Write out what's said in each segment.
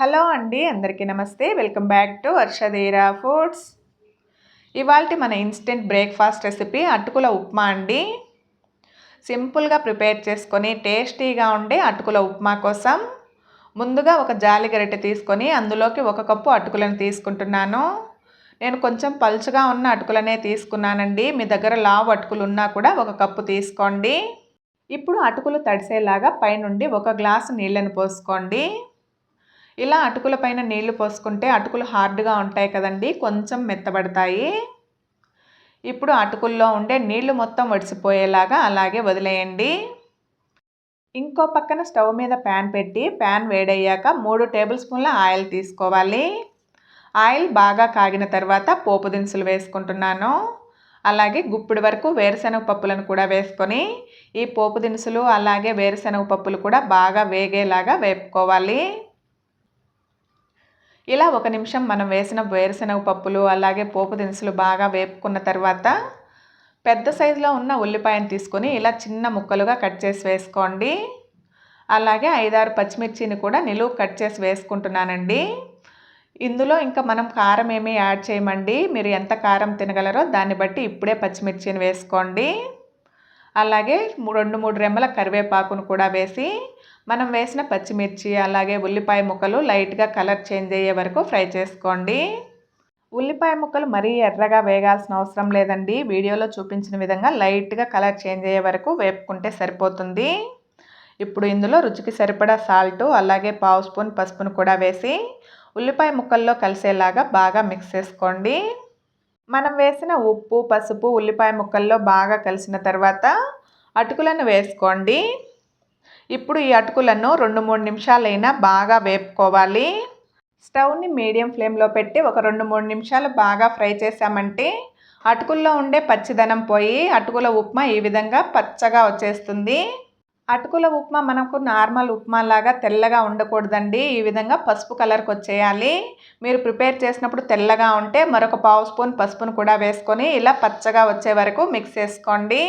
Hello అండి అందరికీ నమస్తే. Welcome back to Varshadheera foods. ఇవాళ మన ఇన్స్టెంట్ బ్రేక్ఫాస్ట్ రెసిపీ అటుకుల ఉప్మా అండి. సింపుల్గా ప్రిపేర్ చేసుకొని టేస్టీగా ఉండే అటుకుల ఉప్మా కోసం ముందుగా ఒక జాలి గరిటె తీసుకొని అందులోకి ఒక కప్పు అటుకులను తీసుకుంటున్నాను. నేను కొంచెం పలుచగా ఉన్న అటుకులనే తీసుకున్నానండి. మీ దగ్గర లావు అటుకులు ఉన్నా కూడా ఒక కప్పు తీసుకోండి. ఇప్పుడు అటుకులు తడిసేలాగా పైనుండి ఒక గ్లాసు నీళ్ళని పోసుకోండి. ఇలా అటుకుల పైన నీళ్ళు పోసుకుంటే అటుకులు హార్డ్గా ఉంటాయి కదండి కొంచెం మెత్తబడతాయి. ఇప్పుడు అటుకుల్లో ఉండే నీళ్ళు మొత్తం వడిసిపోయేలాగా అలాగే వదిలేయండి. ఇంకో పక్కన స్టవ్ మీద ప్యాన్ పెట్టి ప్యాన్ వేడయ్యాక మూడు టేబుల్ స్పూన్ల ఆయిల్ తీసుకోవాలి. ఆయిల్ బాగా కాగిన తర్వాత పోపు దినుసులు వేసుకుంటున్నాను. అలాగే గుప్పిడి వరకు వేరుశనగ పప్పులను కూడా వేసుకొని ఈ పోపు దినుసులు అలాగే వేరుశనగ పప్పులు కూడా బాగా వేగేలాగా వేపుకోవాలి. ఇలా ఒక నిమిషం మనం వేసిన వేరుశనగ పప్పులు అలాగే పోపు దినుసులు బాగా వేపుకున్న తర్వాత పెద్ద సైజులో ఉన్న ఉల్లిపాయను తీసుకొని ఇలా చిన్న ముక్కలుగా కట్ చేసి వేసుకోండి. అలాగే ఐదారు పచ్చిమిర్చిని కూడా నిలువు కట్ చేసి వేసుకుంటున్నానండి. ఇందులో ఇంకా మనం కారం ఏమీ యాడ్ చేయమండి. మీరు ఎంత కారం తినగలరో దాన్ని బట్టి ఇప్పుడే పచ్చిమిర్చిని వేసుకోండి. అలాగే రెండు మూడు రెమ్మల కరివేపాకును కూడా వేసి మనం వేసిన పచ్చిమిర్చి అలాగే ఉల్లిపాయ ముక్కలు లైట్గా కలర్ చేంజ్ అయ్యే వరకు ఫ్రై చేసుకోండి. ఉల్లిపాయ ముక్కలు మరీ ఎర్రగా వేగాల్సిన అవసరం లేదండి. వీడియోలో చూపించిన విధంగా లైట్గా కలర్ చేంజ్ అయ్యే వరకు వేపుకుంటే సరిపోతుంది. ఇప్పుడు ఇందులో రుచికి సరిపడా సాల్ట్ అలాగే పావు స్పూన్ పసుపును కూడా వేసి ఉల్లిపాయ ముక్కల్లో కలిసేలాగా బాగా మిక్స్ చేసుకోండి. మనం వేసిన ఉప్పు పసుపు ఉల్లిపాయ ముక్కల్లో బాగా కలిసిన తర్వాత అటుకులను వేసుకోండి. ఇప్పుడు ఈ అటుకులను రెండు మూడు నిమిషాలైనా బాగా వేపుకోవాలి. స్టవ్ని మీడియం ఫ్లేమ్లో పెట్టి ఒక రెండు మూడు నిమిషాలు బాగా ఫ్రై చేసామంటే అటుకుల్లో ఉండే పచ్చిదనం పోయి అటుకుల ఉప్మా ఈ విధంగా పచ్చగా వచ్చేస్తుంది. అటుకుల ఉప్మా మనకు నార్మల్ ఉప్మా లాగా తెల్లగా ఉండకూడదండి. ఈ విధంగా పసుపు కలర్కి వచ్చేయాలి. మీరు ప్రిపేర్ చేసినప్పుడు తెల్లగా ఉంటే మరొక పావు స్పూన్ పసుపును కూడా వేసుకొని ఇలా పచ్చగా వచ్చే వరకు మిక్స్ చేసుకోండి.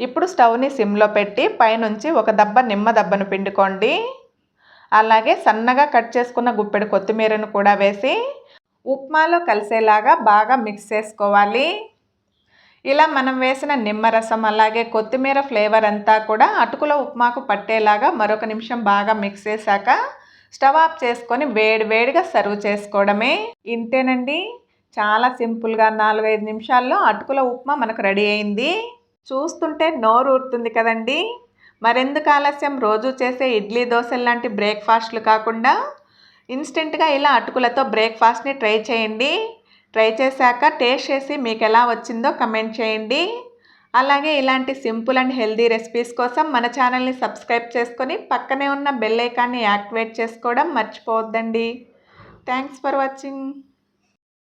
ఇప్పుడు స్టవ్ని సిమ్లో పెట్టి పైనుంచి ఒక దబ్బ నిమ్మ దబ్బను పిండుకోండి. అలాగే సన్నగా కట్ చేసుకున్న గుప్పెడు కొత్తిమీరను కూడా వేసి ఉప్మాలో కలిసేలాగా బాగా మిక్స్ చేసుకోవాలి. ఇలా మనం వేసిన నిమ్మరసం అలాగే కొత్తిమీర ఫ్లేవర్ అంతా కూడా అటుకుల ఉప్మాకు పట్టేలాగా మరొక నిమిషం బాగా మిక్స్ చేశాక స్టవ్ ఆఫ్ చేసుకొని వేడి వేడిగా సర్వ్ చేసుకోవడమే. ఇంతేనండి. చాలా సింపుల్గా నాలుగైదు నిమిషాల్లో అటుకుల ఉప్మా మనకు రెడీ అయింది. చూస్తుంటే నోరు ఊరుతుంది కదండి. మరెందుకు ఆలస్యం? రోజు చేసే ఇడ్లీ దోశలు లాంటి బ్రేక్ఫాస్ట్లు కాకుండా ఇన్స్టెంట్గా ఇలా అటుకులతో బ్రేక్ఫాస్ట్ని ట్రై చేయండి. ట్రై చేశాక టేస్ట్ చేసి మీకు ఎలా వచ్చిందో కమెంట్ చేయండి. అలాగే ఇలాంటి సింపుల్ అండ్ హెల్దీ రెసిపీస్ కోసం మన ఛానల్ని సబ్స్క్రైబ్ చేసుకొని పక్కనే ఉన్న బెల్ ఐకాన్ని యాక్టివేట్ చేసుకోవడం మర్చిపోవద్దండి. Thanks for watching.